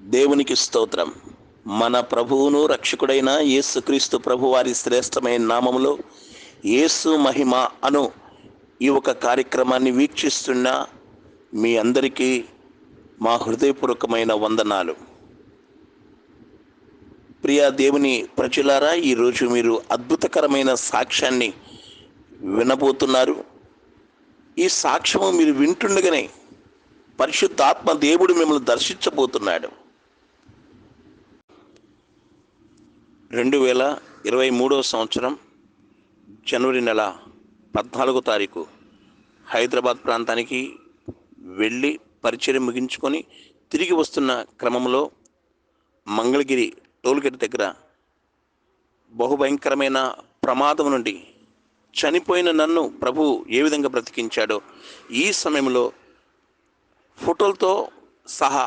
దేవునికి స్తోత్రం. మన ప్రభువును రక్షకుడైన యేసుక్రీస్తు ప్రభువారి శ్రేష్టమైన నామములో యేసు మహిమ అను ఈ ఒక కార్యక్రమాన్ని వీక్షిస్తున్న మీ అందరికీ మా హృదయపూర్వకమైన వందనాలు. ప్రియా దేవుని ప్రజలారా ఈరోజు మీరు అద్భుతకరమైన సాక్ష్యాన్ని వినబోతున్నారు. ఈ సాక్ష్యము మీరు వింటుండగానే పరిశుద్ధాత్మ దేవుడు మిమ్మల్ని దర్శించబోతున్నాడు. రెండు వేల ఇరవై మూడవ సంవత్సరం జనవరి నెల పద్నాలుగో తారీఖు హైదరాబాద్ ప్రాంతానికి వెళ్ళి పరిచయం ముగించుకొని తిరిగి వస్తున్న క్రమంలో మంగళగిరి టోల్గేట్ దగ్గర బహుభయంకరమైన ప్రమాదం నుండి చనిపోయిన నన్ను ప్రభు ఏ విధంగా బ్రతికించాడో ఈ సమయంలో ఫోటోలతో సహా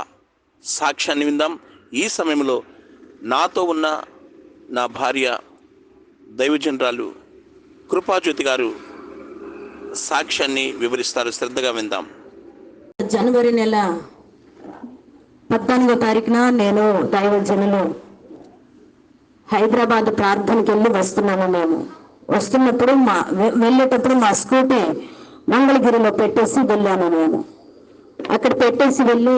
సాక్ష్యాన్ని విందాం. ఈ సమయంలో నాతో ఉన్న నా భార్య దైవజనరాలు కృపాజ్యోతి గారు సాక్ష్యాన్ని వివరిస్తారు. శ్రద్ధగా విందాం. జనవరి నెల పద్నాలుగో తారీఖున నేను దైవజనులు హైదరాబాద్ ప్రార్థనకి వెళ్ళి వస్తున్నాము మేము. వస్తున్నప్పుడు మా వెళ్ళేటప్పుడు మా స్కూటీ మంగళగిరిలో పెట్టేసి వెళ్ళాను నేను అక్కడ పెట్టేసి వెళ్ళి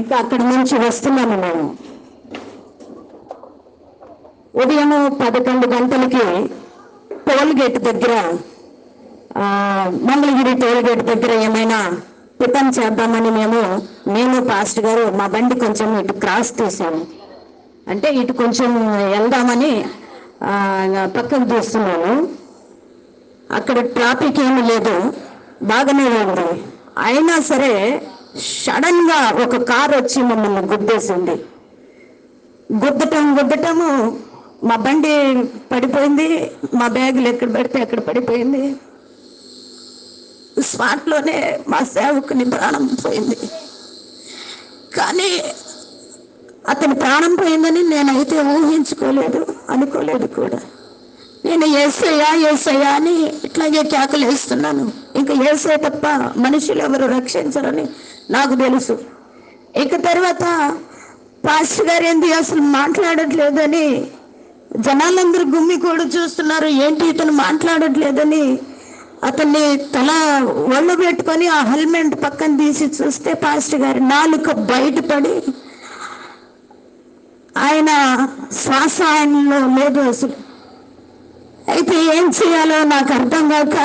ఇంకా అక్కడి నుంచి వస్తున్నాము మేము. ఉదయం పదకొండు గంటలకి టోల్ గేట్ దగ్గర మంగళగిరి టోల్ గేట్ దగ్గర ఏమైనా టిఫిన్ చేద్దామని మేము నేను పాస్ట్ గారు మా బండి కొంచెం ఇటు క్రాస్ తీసాము అంటే ఇటు కొంచెం వెళ్దామని పక్కకు తీస్తున్నాను అక్కడ ట్రాఫిక్ ఏమీ లేదు బాగానే ఉంది. అయినా సరే సడన్గా ఒక కారు వచ్చి మమ్మల్ని గుద్దేసింది. గుద్దటం గుద్దటము మా బండి పడిపోయింది మా బ్యాగులు ఎక్కడ పెడితే అక్కడ పడిపోయింది. స్పాట్లోనే మా సేవకుని ప్రాణం పోయింది. కానీ అతని ప్రాణం పోయిందని నేనైతే ఊహించుకోలేదు అనుకోలేదు కూడా. నేను ఏసయ్యా ఏసయ్యా అని ఇట్లాగే కేకలు వేస్తున్నాను. ఇంకా ఏసే తప్ప మనుషులు ఎవరు రక్షించరని నాకు తెలుసు. ఇక తర్వాత పాస్టర్ గారు ఏంది అసలు మాట్లాడట్లేదని జనాలందరూ గుమ్మి కూడా చూస్తున్నారు ఏంటి ఇతను మాట్లాడట్లేదని అతన్ని తల ఒళ్ళు పెట్టుకొని ఆ హెల్మెట్ పక్కన తీసి చూస్తే పాస్టర్ గారి నాలుక బయటపడి ఆయన శ్వాస ఆయనలో లేదు అసలు. అయితే ఏం చేయాలో నాకు అర్థం కాక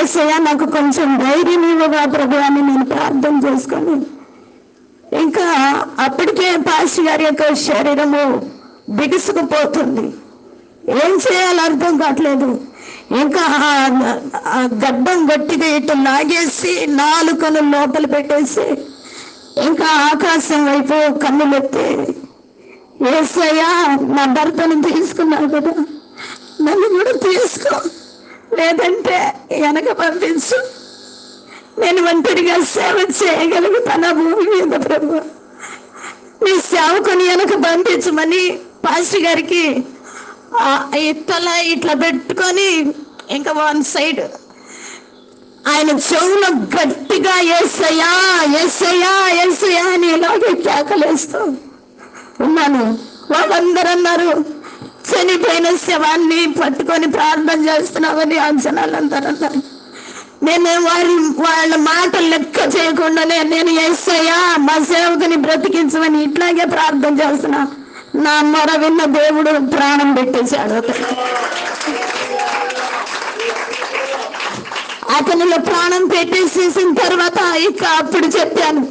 ఏసయ్య నాకు కొంచెం ధైర్యం ఇవ్వగా ప్రభు అని నేను ప్రార్థన చేసుకొని ఇంకా అప్పటికే పాస్టర్ గారి యొక్క శరీరము బిగుసుకుపోతుంది. ఏం చేయాలో అర్థం కావట్లేదు. ఇంకా గడ్డం గట్టిగా ఇటు నాగేసి నాలుకను లోపల పెట్టేసి ఇంకా ఆకాశం వైపు కన్నులెత్తి ఏసయ్యా నా భర్తను తీసుకున్నావు కదా నన్ను కూడా తీసుకో. లేదంటే వెనక పంపించు. నేను ఒంటరిగా సేవ చేయగలుగుతాను భూమి మీద ప్రభు. నీ సేవకుని వెనక పంపించమని పాస్టర్ గారికి ఆ ఇట్లా పెట్టుకొని ఇంకా వన్ సైడ్ ఆయన చెవులో గట్టిగా ఏసయ్యా ఏసయ్యా ఏసయ్యా అని ఇలాగే కేకలేస్తూ ఉన్నాను. వాళ్ళందరూ అన్నారు చనిపోయిన శవాన్ని పట్టుకొని ప్రార్థన చేస్తున్నామని ఆ అన్నారు. నేను వారి వాళ్ళ మాటలు లెక్క చేయకుండానే నేను ఎస్సయ్యా మా సేవకుని బ్రతికించమని ఇట్లాగే ప్రార్థన చేస్తున్నాను నా మొర విన్న దేవుడు ప్రాణం పెట్టేశాడు. అతను. అతనిలో ప్రాణం పెట్టేసేసిన తర్వాత ఇక అప్పుడు చెప్పాను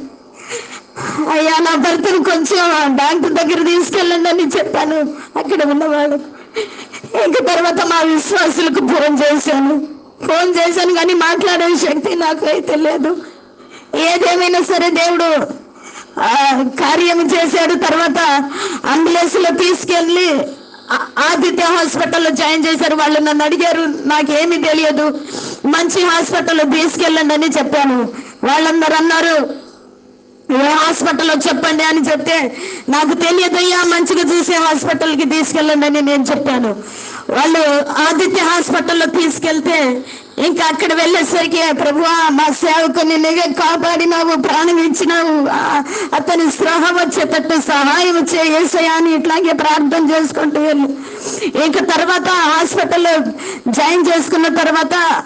అయ్యా నా భర్తను కొంచెం డాక్టర్ దగ్గర తీసుకెళ్ళండి అని చెప్పాను. అక్కడ ఉన్నవాడు ఇంక తర్వాత మా విశ్వాసులకు ఫోన్ చేశాను. ఫోన్ చేశాను కానీ మాట్లాడే శక్తి నాకు అయితే లేదు. ఏదేమైనా సరే దేవుడు కార్యం చేశాడు. తర్వాత అంబులెన్స్లో తీసుకెళ్ళి ఆదిత్య హాస్పిటల్లో జాయిన్ చేశారు. వాళ్ళు నన్ను అడిగారు నాకేమీ తెలియదు. మంచి హాస్పిటల్లో తీసుకెళ్ళండి అని చెప్పాను. వాళ్ళందరూ అన్నారు ఏ హాస్పిటల్లో చెప్పండి అని చెప్తే నాకు తెలియదయ్యా మంచిగా చూసే హాస్పిటల్కి తీసుకెళ్ళండి అని నేను చెప్పాను. వాళ్ళు ఆదిత్య హాస్పిటల్లో తీసుకెళ్తే ఇంకా అక్కడ వెళ్ళేసరికి ప్రభువా మా సేవకుని నీవే కాపాడినావు ప్రాణం ఇచ్చినావు. అతని స్పృహ వచ్చేటట్టు సహాయం వచ్చే ఏసయ్యా ఇట్లాగే ప్రార్థన చేసుకుంటూ వెళ్ళి. ఇంకా తర్వాత హాస్పిటల్లో జాయిన్ చేసుకున్న తర్వాత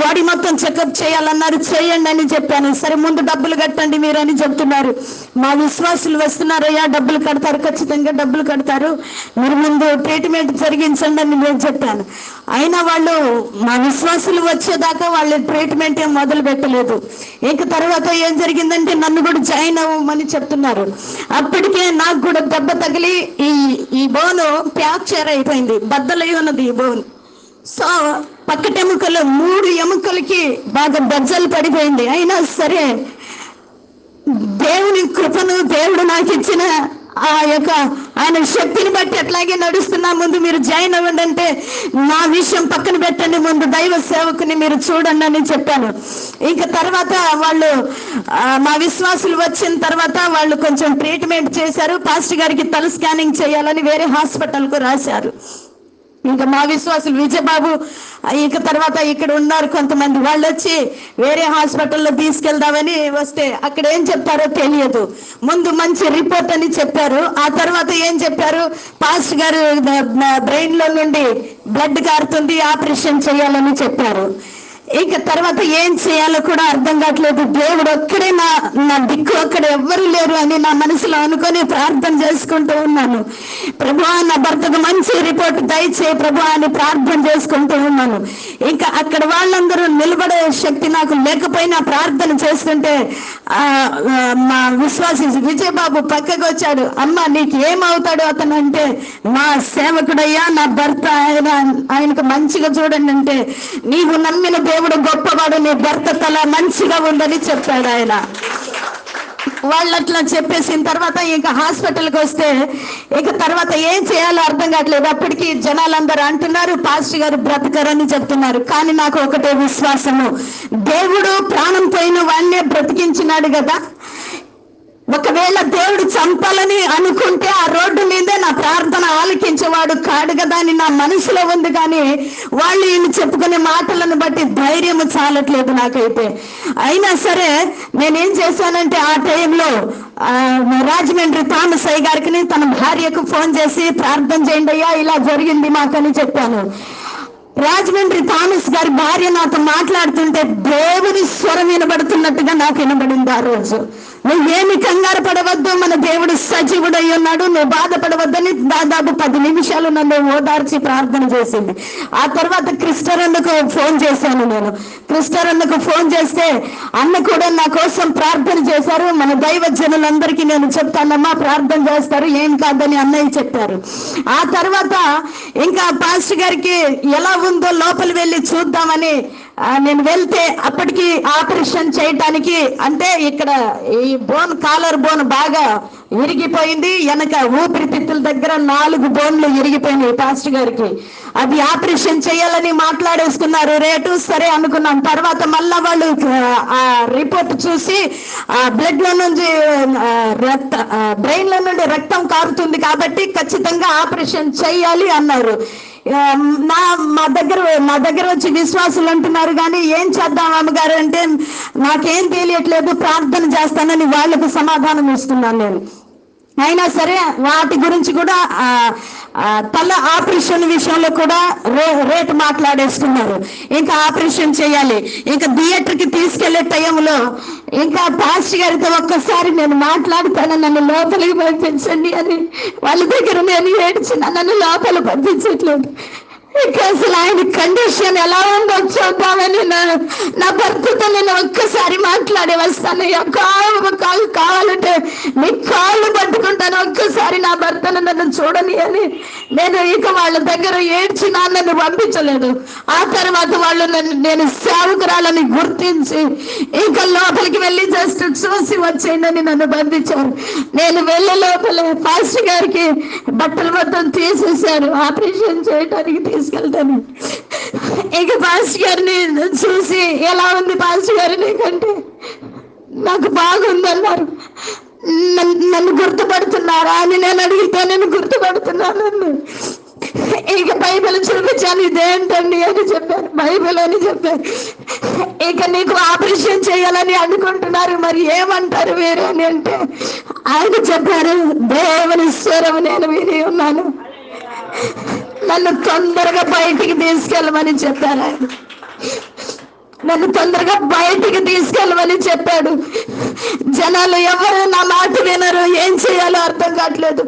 బాడీ మొత్తం చెకప్ చేయాలన్నారు. చేయండి అని చెప్పాను. సరే ముందు డబ్బులు కట్టండి మీరు అని చెప్తున్నారు. మా విశ్వాసులు వస్తున్నారయ్యా డబ్బులు కడతారు ఖచ్చితంగా డబ్బులు కడతారు. మీరు ముందు ట్రీట్మెంట్ జరిగించండి అని నేను చెప్పాను. అయినా వాళ్ళు మా విశ్వాసులు వచ్చేదాకా వాళ్ళు ట్రీట్మెంట్ ఏం మొదలు పెట్టలేదు ఇంక తర్వాత ఏం జరిగిందంటే నన్ను కూడా జాయిన్ అవ్వమని చెప్తున్నారు. అప్పటికే నాకు కూడా దెబ్బ తగిలి ఈ ఈ బోను ఫ్రాక్చర్ అయిపోయింది. బద్దలై ఉన్నది ఈ బోన్ సో పక్కటెముకలు మూడు ఎముకలకి బాగా బజ్జలు పడిపోయింది. అయినా సరే దేవుని కృపను దేవుడు నాకు ఇచ్చిన ఆ యొక్క ఆయన శక్తిని బట్టి ఎట్లాగే నడుస్తున్నా ముందు మీరు జాయిన్ అవ్వండి అంటే నా విషయం పక్కన పెట్టండి. ముందు దైవ సేవకుని మీరు చూడండి అని చెప్పాను. ఇంకా తర్వాత వాళ్ళు మా విశ్వాసులు వచ్చిన తర్వాత వాళ్ళు కొంచెం ట్రీట్మెంట్ చేశారు. పాస్ట్ గారికి తల స్కానింగ్ చేయాలని వేరే హాస్పిటల్కు రాశారు. ఇంకా మా విశ్వాసులు విజయబాబు ఇక తర్వాత ఇక్కడ ఉన్నారు కొంతమంది. వాళ్ళు వచ్చి వేరే హాస్పిటల్లో తీసుకెళ్దామని వస్తే అక్కడ ఏం చెప్పారో తెలియదు. ముందు మంచి రిపోర్ట్ అని చెప్పారు. ఆ తర్వాత ఏం చెప్పారు? పాస్ట్ గారు బ్రెయిన్లో నుండి బ్లడ్ కారుతుంది ఆపరేషన్ చేయాలని చెప్పారు. ఇక తర్వాత ఏం చేయాలో కూడా అర్థం కావట్లేదు. దేవుడు ఒక్కడే నా నా దిక్కు అక్కడ ఎవ్వరు లేరు అని నా మనసులో అనుకొని ప్రార్థన చేసుకుంటూ ఉన్నాను. ప్రభు నా భర్తకు మంచి రిపోర్ట్ దయచే ప్రభు అని ప్రార్థన చేసుకుంటూ ఉన్నాను. ఇంకా అక్కడ వాళ్ళందరూ నిలబడే శక్తి నాకు లేకపోయినా ప్రార్థన చేస్తుంటే మా విశ్వాసి విజయబాబు పక్కకు వచ్చాడు. అమ్మ నీకు ఏమవుతాడు అతను అంటే నా సేవకుడయ్యా నా భర్త ఆయన ఆయనకు మంచిగా చూడండి అంటే నీవు నమ్మిన దేవుడు గొప్పవాడు నీ భర్త తల మంచిగా ఉందని చెప్పాడు ఆయన. వాళ్ళు అట్లా చెప్పేసిన తర్వాత ఇంకా హాస్పిటల్కి వస్తే ఇక తర్వాత ఏం చేయాలో అర్థం కావట్లేదు. అప్పటికి జనాలందరూ అంటున్నారు పాస్టర్ గారు బ్రతకరని చెప్తున్నారు. కానీ నాకు ఒకటే విశ్వాసము. దేవుడు ప్రాణం పోయిన వాడినే బ్రతికించినాడు కదా. ఒకవేళ దేవుడు చంపాలని అనుకుంటే ఆ రోడ్డు మీదే నా ప్రార్థన ఆలకించేవాడు కాడు కదా అని నా మనసులో ఉంది కానీ వాళ్ళు ఈయన చెప్పుకునే మాటలను బట్టి ధైర్యం చాలట్లేదు నాకైతే. అయినా సరే నేనేం చేశానంటే ఆ టైంలో ఆ, రాజమండ్రి థామస్ అయ్య గారికి తన భార్యకు ఫోన్ చేసి ప్రార్థన చేయండి అయ్యా ఇలా జరిగింది మాకని చెప్పాను. రాజమండ్రి థామస్ గారి భార్య నాతో మాట్లాడుతుంటే దేవుని స్వరం వినబడుతున్నట్టుగా నాకు వినబడింది ఆ రోజు. నువ్వేమి కంగారు పడవద్దు మన దేవుడు సజీవుడై ఉన్నాడు. నువ్వు బాధపడవద్దని దాదాపు పది నిమిషాలు నన్ను ఓదార్చి ప్రార్థన చేసింది. ఆ తర్వాత క్రిస్టరన్నకు ఫోన్ చేశాను నేను. క్రిస్టరన్నకు ఫోన్ చేస్తే అన్న కూడా నా కోసం ప్రార్థన చేశారు. మన దైవ జనులందరికీ నేను చెప్తానమ్మా ప్రార్థన చేస్తారు. ఏం కాదని అన్నయ్య చెప్పారు. ఆ తర్వాత ఇంకా పాస్టర్ గారికి ఎలా ఉందో లోపలి వెళ్ళి చూద్దామని నేను వెళ్తే అప్పటికి ఆపరేషన్ చేయటానికి అంటే ఇక్కడ ఈ బోన్ కాలర్ బోన్ బాగా ఇరిగిపోయింది వెనక ఊపిరితిత్తుల దగ్గర నాలుగు బోన్లు ఇరిగిపోయినాయి పాస్టర్ గారికి. అది ఆపరేషన్ చేయాలని మాట్లాడేసుకున్నారు రేటు సరే అనుకున్నాం. తర్వాత మళ్ళా వాళ్ళు ఆ రిపోర్ట్ చూసి ఆ బ్లడ్లో నుంచి రక్త బ్రెయిన్లో నుండి రక్తం కారుతుంది కాబట్టి ఖచ్చితంగా ఆపరేషన్ చేయాలి అన్నారు. నా మా దగ్గర మా దగ్గర వచ్చి విశ్వాసులు అంటున్నారు కానీ ఏం చేద్దాం అమ్మగారు? అంటే నాకేం తెలియట్లేదు ప్రార్థన చేస్తానని వాళ్ళకు సమాధానం ఇస్తున్నాను నేను. అయినా సరే వాటి గురించి కూడా తల ఆపరేషన్ విషయంలో కూడా రే రేటు మాట్లాడేస్తున్నారు. ఇంకా ఆపరేషన్ చేయాలి. ఇంకా థియేటర్కి తీసుకెళ్ళే టైంలో ఇంకా పాస్టర్ గారితో ఒక్కసారి నేను మాట్లాడతాను నన్ను లోపలికి పంపించండి అని. వాళ్ళ దగ్గర నేను ఏడ్చిన నన్ను లోపల పంపించట్లేదు. అసలు ఆయన కండిషన్ ఎలా ఉందో చూద్దామని నా నా భర్తతో నేను ఒక్కసారి మాట్లాడి వస్తాను. కాలు కావు కావాలంటే నీ కాళ్ళు పట్టుకుంటాను. ఒక్కసారి నా భర్తను నన్ను చూడని అని నేను ఇక వాళ్ళ దగ్గర ఏడ్చినా నన్ను పంపించలేదు. ఆ తర్వాత వాళ్ళు నన్ను నేను సేవకురాలని గుర్తించి ఇక లోపలికి వెళ్ళి జస్ట్ చూసి వచ్చేయండి నన్ను పంపించారు నేను వెళ్ళే లోపలే ఫాస్ట్ గారికి బట్టలు మొత్తం తీసేశారు. ఆపరేషన్ చేయడానికి తీసుకెళ్తాను. ఇక పాస్టర్ గారిని చూసి ఎలా ఉంది పాస్టర్ గారు నీకంటే? నాకు బాగుందన్నారు. నన్ను నన్ను గుర్తుపడుతున్నారా అని నేను అడిగితే నేను గుర్తుపడుతున్నాను ఇక బైబిల్ చూపించాను ఇదేంటండి అని చెప్పారు. బైబిల్ అని చెప్పారు. ఇక నీకు ఆపరేషన్ చేయాలని అనుకుంటున్నారు మరి ఏమంటారు మీరు అని అంటే ఆయన చెప్పారు దేవుని స్వరం నేను విని ఉన్నాను. నన్ను తొందరగా బయటికి తీసుకెళ్ళమని చెప్పారు ఆయన. నన్ను తొందరగా బయటికి తీసుకెళ్ళమని చెప్పాడు. జనాలు ఎవరు నా మాట వినరు ఏం చేయాలో అర్థం కావట్లేదు.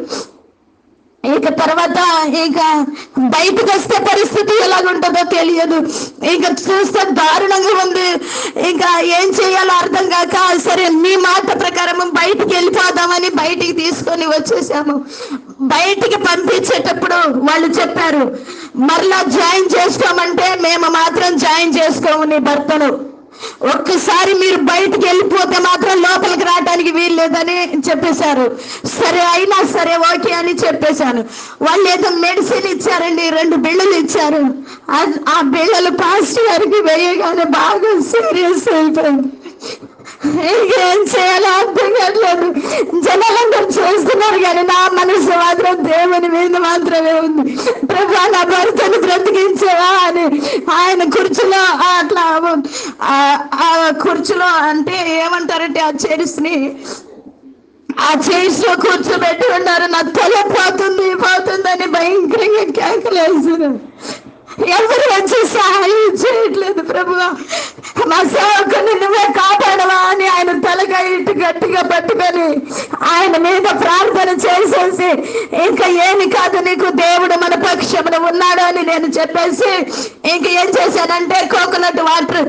ఇక తర్వాత ఇక బయటకు వస్తే పరిస్థితి ఎలాగుంటుందో తెలియదు. ఇక చూస్తే దారుణంగా ఉంది. ఇంకా ఏం చేయాలో అర్థం కాక సరే మీ మాట ప్రకారం బయటికి వెళ్ళిపోదామని బయటికి తీసుకొని వచ్చేసాము. బయటికి పంపించేటప్పుడు వాళ్ళు చెప్పారు మరలా జాయిన్ చేసుకోమంటే మేము మాత్రం జాయిన్ చేసుకోము నీ భర్తను. ఒక్కసారి మీరు బయటికి వెళ్ళిపోతే మాత్రం లోపలికి రావడానికి వీలు లేదని చెప్పేశారు. సరే అయినా సరే ఓకే అని చెప్పేశాను. వాళ్ళు ఏదో మెడిసిన్ ఇచ్చారండి రెండు బిళ్ళలు ఇచ్చారు. ఆ- బిళ్ళలు పాజిటివ్ గారికి వేయగానే బాగా సీరియస్ అయిపోయింది ఏం చేయాలో అర్థం కావట్లేదు జనాలందరూ చూస్తున్నారు కానీ నా మనసు మాత్రం దేవుని మీద మాత్రమే ఉంది. ప్రభా నా భర్తను బ్రతికించేవా అని ఆయన కుర్చీలో అట్లా ఆ- కుర్చీలో అంటే ఏమంటారంటే ఆ చైర్స్ని ఆ చైర్స్లో కూర్చోబెట్టి ఉన్నారు. నా తల పోతుంది పోతుందని భయంకరంగా కేకలేస్తున్నారు ఎవరు వచ్చి సహాయం చేయట్లేదు ప్రభు మా సేవకుని నువ్వే కాపాడవా అని ఆయన తలగా ఇటు గట్టిగా పట్టుకొని ఆయన మీద ప్రార్థన చేసేసి ఇంకా ఏమి కాదు నీకు దేవుడు మన పక్షమున ఉన్నాడు అని నేను చెప్పేసి ఇంక ఏం చేశానంటే కోకోనట్ వాటర్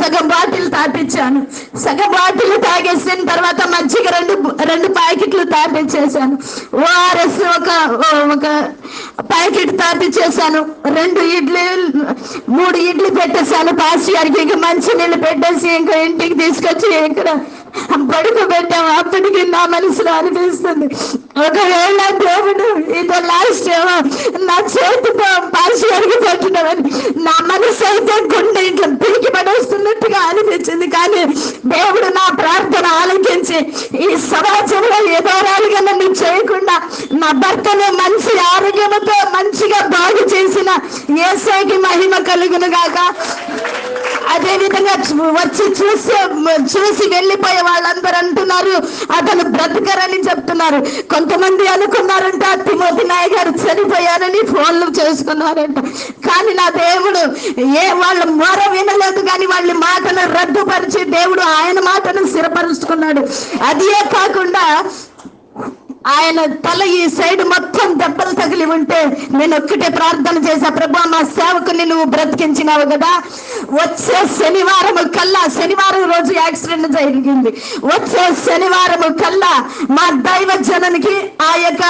సగం బాటిల్ తాపించాను. సగం బాటిల్ తాగేసిన తర్వాత మజ్జిగ రెండు రెండు ప్యాకెట్లు తాపించేశాను. ఓఆర్ఎస్ ఒక ఒక ప్యాకెట్ తాపించేశాను. రెండు ఇడ్లీ మూడు ఇడ్లీ పెట్టేశాను. పాస్ గారికి ఇంకా మంచి నీళ్ళు పెట్టేసి ఇంకా ఇంటికి తీసుకొచ్చి ఇక్కడ పడుకు పెట్టాము అప్పటికి నా మనసులో అనిపిస్తుంది. ఒకవేళ దేవుడు ఇది లాస్ట్ నా చేతితో పాస్ అడిగి పెట్టినవని నా మనసు అయితే గుండె ఇట్లా పిరికి పడేస్తున్నట్టుగా అనిపించింది. కానీ దేవుడు నా ప్రార్థన ఆలకించి ఈ సమాజంలో ఏదో రాలుగా నన్ను చేయకుండా నా భర్తను మంచి ఆరోగ్యంతో మంచిగా బాగు చేసిన ఏసైకి మహిమ కలుగును గాక. అదే విధంగా వచ్చి చూసి చూసి వెళ్ళిపోయే వాళ్ళందరూ అంటున్నారు. అతను బ్రతకరని చెప్తున్నారు. కొంతమంది అనుకున్నారంట తిమోతి నాయ గారు చనిపోయారని ఫోన్లు చేసుకున్నారంట. కానీ నా దేవుడు ఏ వాళ్ళ మొర వినలేదు కానీ వాళ్ళ మాటను రద్దుపరిచి దేవుడు ఆయన మాటను స్థిరపరుచుకున్నాడు. అదే కాకుండా ఆయన తల ఈ సైడ్ మొత్తం దెబ్బలు తగిలి ఉంటే నేను ఒక్కటే ప్రార్థన చేశా ప్రభా మా సేవకుని నువ్వు బ్రతికించినావు కదా. వచ్చే శనివారం కల్లా శనివారం రోజు యాక్సిడెంట్ జరిగింది. వచ్చే శనివారం కల్లా మా దైవ జనానికి ఆ యొక్క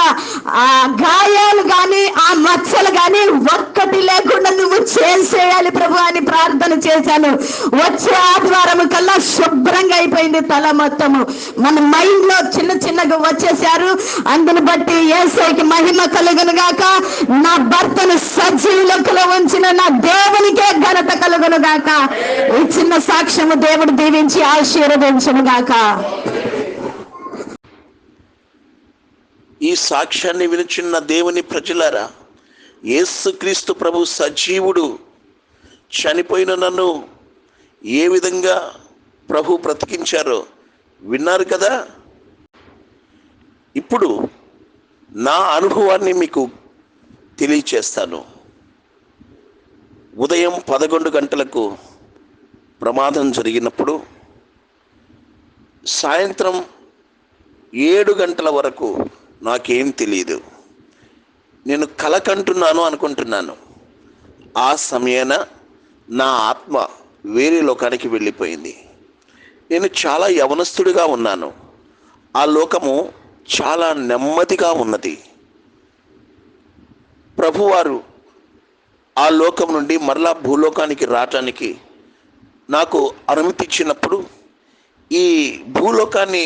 ఆ గాయాలు కానీ ఆ మచ్చలు కానీ ఒక్కటి లేకుండా నువ్వు చేసేయాలి ప్రభు అని ప్రార్థన చేశాను. వచ్చే ఆదివారం కల్లా శుభ్రంగా అయిపోయింది తల మొత్తము. మన మైండ్లో చిన్న చిన్నగా వచ్చేసారు అందును బట్టి ఏసైకి మహిమ కలుగును గాక నా భర్తను సజీవులకులో ఉంచిన నా దేవునికే ఘనత కలుగును గాక ఈ చిన్న సాక్ష్యము దేవుడు దీవించి ఆశీర్వదించును గాక ఈ సాక్ష్యాన్ని వినిచిన్న దేవుని ప్రజలారా యేసుక్రీస్తు ప్రభు సజీవుడు చనిపోయిన నన్ను ఏ విధంగా ప్రభు బ్రతికించారో విన్నారు కదా? ఇప్పుడు నా అనుభవాన్ని మీకు తెలియచేస్తాను. ఉదయం పదకొండు గంటలకు ప్రమాదం జరిగినప్పుడు సాయంత్రం ఏడు గంటల వరకు నాకేం తెలియదు నేను కలకంటున్నాను అనుకుంటున్నాను. ఆ సమయాన నా ఆత్మ వేరే లోకానికి వెళ్ళిపోయింది. నేను చాలా యవనస్తుడిగా ఉన్నాను. ఆ లోకము చాలా నెమ్మదిగా ఉన్నది. ప్రభువారు ఆ లోకం నుండి మరలా భూలోకానికి రావటానికి నాకు అనుమతి ఇచ్చినప్పుడు ఈ భూలోకాన్ని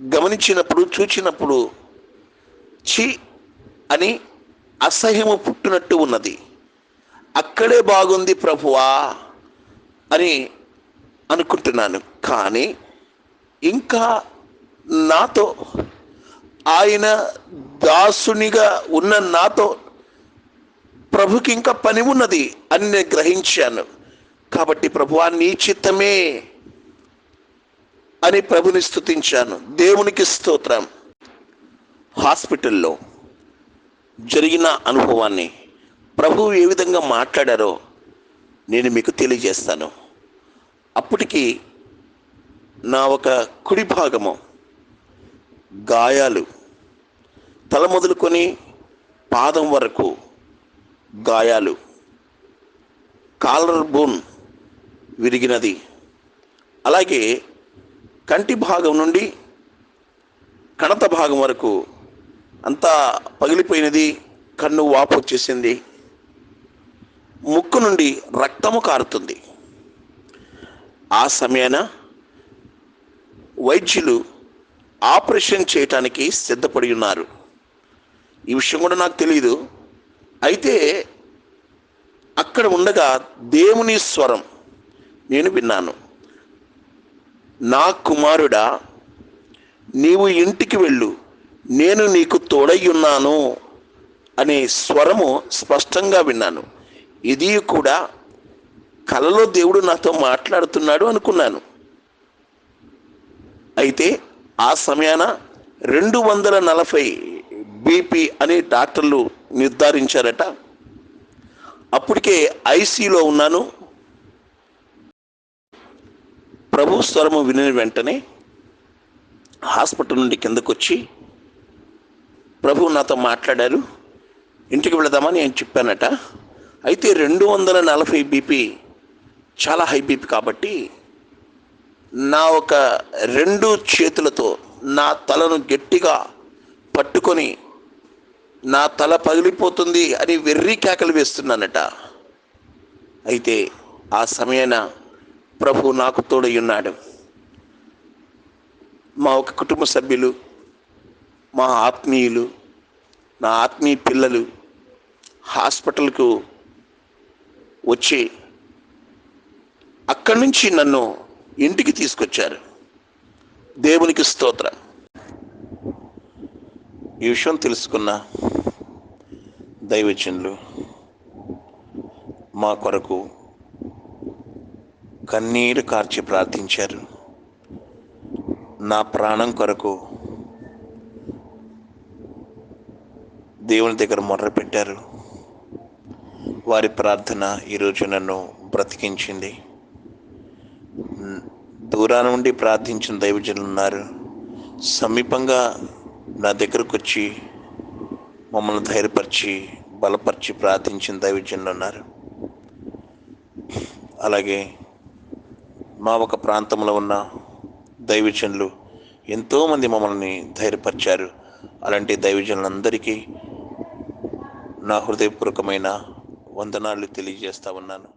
గమనించినప్పుడు చూచినప్పుడు చి అని అసహ్యము పుట్టినట్టు ఉన్నది. అక్కడే బాగుంది ప్రభువా అని అనుకుంటున్నాను. కానీ ఇంకా నాతో ఆయన దాసునిగా ఉన్న నాతో ప్రభుకి ఇంకా పని ఉన్నది అని నేను గ్రహించాను. కాబట్టి ప్రభువా నీ చిత్తమే అని ప్రభుని స్తుతించాను. దేవునికి స్తోత్రం. హాస్పిటల్లో జరిగిన అనుభవాన్ని ప్రభువు ఏ విధంగా మాట్లాడారో నేను మీకు తెలియజేస్తాను. అప్పటికి నా ఒక కుడి భాగము గాయాలు. తల మొదలుకొని పాదం వరకు గాయాలు. కాలర్ బోన్ విరిగినది. అలాగే కంటి భాగం నుండి కణత భాగం వరకు అంతా పగిలిపోయినది కన్ను వాపు వచ్చేసింది. ముక్కు నుండి రక్తము కారుతుంది. ఆ సమయాన వైద్యులు ఆపరేషన్ చేయటానికి సిద్ధపడి ఉన్నారు. ఈ విషయం కూడా నాకు తెలియదు అయితే అక్కడ ఉండగా దేవుని స్వరం నేను విన్నాను. నా కుమారుడా నీవు ఇంటికి వెళ్ళు. నేను నీకు తోడై ఉన్నాను అనే స్వరము స్పష్టంగా విన్నాను. ఇది కూడా కలలో దేవుడు నాతో మాట్లాడుతున్నాడు అనుకున్నాను. అయితే ఆ సమయాన రెండు వందల నలభై బీపీ అని డాక్టర్లు నిర్ధారించారట. అప్పటికే ఐసీలో ఉన్నాను. ప్రభు స్వరము విని వెంటనే హాస్పిటల్ నుండి కిందకు వచ్చి ప్రభు నాతో మాట్లాడారు. ఇంటికి వెళదామని నేను చెప్పానట. అయితే రెండు వందల నలభై బీపీ చాలా హై బీపీ కాబట్టి నా ఒక రెండు చేతులతో నా తలను గట్టిగా పట్టుకొని నా తల పగిలిపోతుంది అని వెర్రి కేకలు వేస్తున్నానట. అయితే ఆ సమయాన ప్రభు నాకు తోడై ఉన్నాడు. మా ఒక కుటుంబ సభ్యులు మా ఆత్మీయులు నా ఆత్మీయ పిల్లలు హాస్పిటల్కు వచ్చి అక్కడి నుంచి నన్ను ఇంటికి తీసుకొచ్చారు. దేవునికి స్తోత్రం. ఈ విషయం తెలుసుకున్న దైవజనులు మా కొరకు కన్నీరు కార్చి ప్రార్థించారు. నా ప్రాణం కొరకు దేవుని దగ్గర మొర్ర పెట్టారు. వారి ప్రార్థన ఈరోజు నన్ను బ్రతికించింది. దూరాన ఉండి ప్రార్థించిన దైవజనులు ఉన్నారు. సమీపంగా నా దగ్గరకు వచ్చి మమ్మల్ని ధైర్యపరిచి బలపరిచి ప్రార్థించిన దైవజనులు ఉన్నారు. అలాగే మా ఒక ప్రాంతంలో ఉన్న దైవజనులు ఎంతోమంది మమ్మల్ని ధైర్యపరిచారు. అలాంటి దైవజనులందరికీ నా హృదయపూర్వకమైన వందనాలు తెలియజేస్తా ఉన్నాను.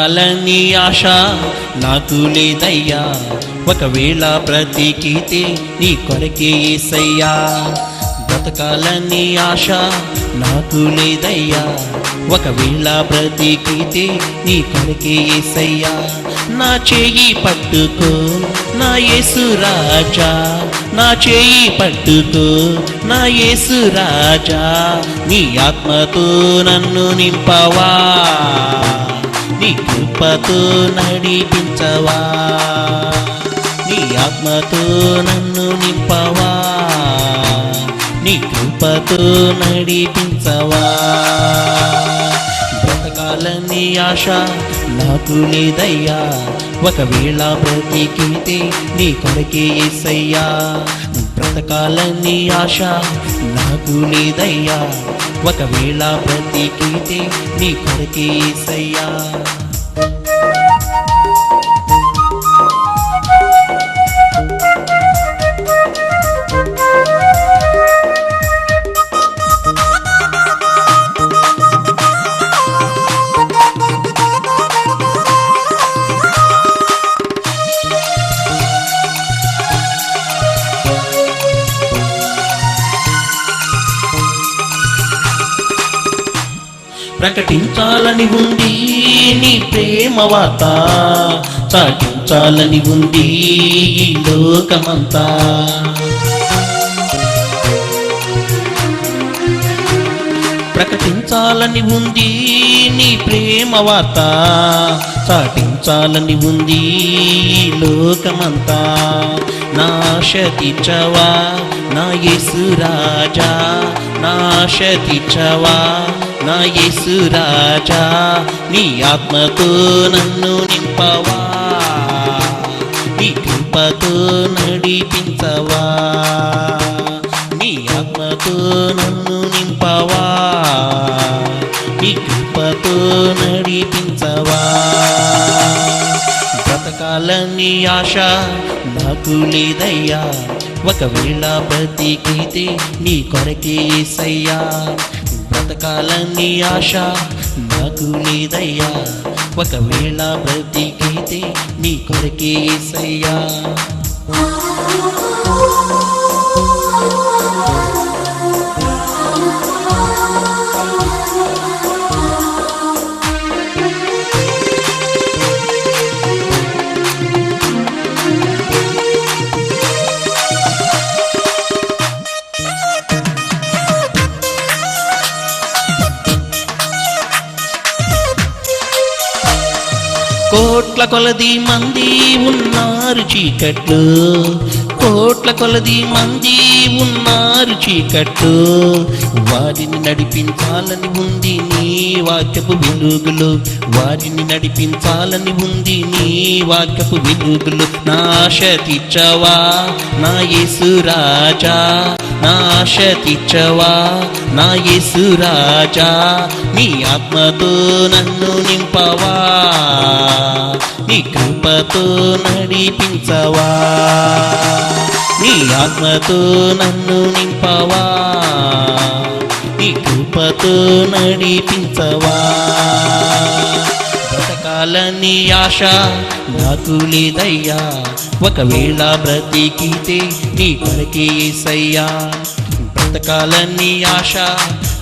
బ్రతకాలని ఆశ నాకు లేదయ్యా. ఒకవేళ బ్రతికితే నీ కొరకే ఏసయ్యా. బ్రతకాలని ఆశ నాకు లేదయ్యా. ఒకవేళ బ్రతికితే నీ కొరకే ఏసయ్యా. నా చేయి పట్టుకో నా యేసు రాజా. నా చేయి పట్టుకో నా యేసు రాజా. నీ ఆత్మతో నన్ను నింపవా. నీ కృపతో నడిపించవా? నీ ఆత్మతో నన్ను నింపవా? నీ కృపతో నడిపించవా? బ్రతకాలని ఆశ నాకు లేదయ్యా ఒకవేళ బ్రతికితే నీ కొరకే ఎస్సయ్యా బ్రతకాలని ఆశ నాకు లేదయ్యా ఒకవేళ బ్రతికితే నీ కొరకే ఎస్సయ్యా ప్రకటించాలని ఉంది నీ ప్రేమ వార్త. చాటించాలని ఉంది ఈ లోకమంతా. ప్రకటించాలని ఉంది నీ ప్రేమ వార్త. చాటించాలని ఉంది లోకమంతా. నా ఆశ నా యేసు రాజా నా ఆశ నా యేసు రాజా నీ ఆత్మతో నన్ను నింపవా. నీ కృపతో నడిపించవా. నీ ఆత్మతో నన్ను నింపవా. నీ కృపతో నడిపించవా. బ్రతకాలని ఆశ నాకు లేదయ్యా. ఒకవేళ బ్రతికితే నీ కొరకే ఏసయ్యా. బ్రతకాలని ఆశ నాకు లేదయ్యా. ఒకవేళ బ్రతికితే నీ కొరకే ఏసయ్యా. కోట్ల కొలది మంది ఉన్నారు చీకట్లు. కోట్ల కొలది మంది ఉన్నారు చీకట్టు. వారిని నడిపించాలని ఉంది నీ వాక్యపు వెలుగులు. వారిని నడిపించాలని ఉంది నీ వాక్యపు వెలుగులు. నాశ తీర్చవా నా యేసు రాజా. నాశ తీర్చవా నా యేసు రాజా. నీ ఆత్మతో నన్ను నింపవా నీ కృపతో నడిపించవా. నీ ఆత్మతో నన్ను నింపవా? నీ కృపతో నడిపించవా? బ్రతకాలని ఆశ నాకు లేదయ్యా. ఒకవేళ బ్రతికితే నీ కొరకే ఏసయ్యా. బ్రతకాలని ఆశ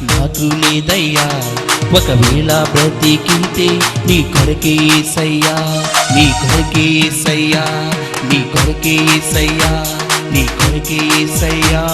నాకు లేదయ్యా. ఒకవేళ బ్రతికితే నీ కొరకే ఏసయ్యా. నీ కొరకే ఏసయ్యా. నీ కొరకే ఏసయ్యా. నీ కొరకే ఏసయ్యా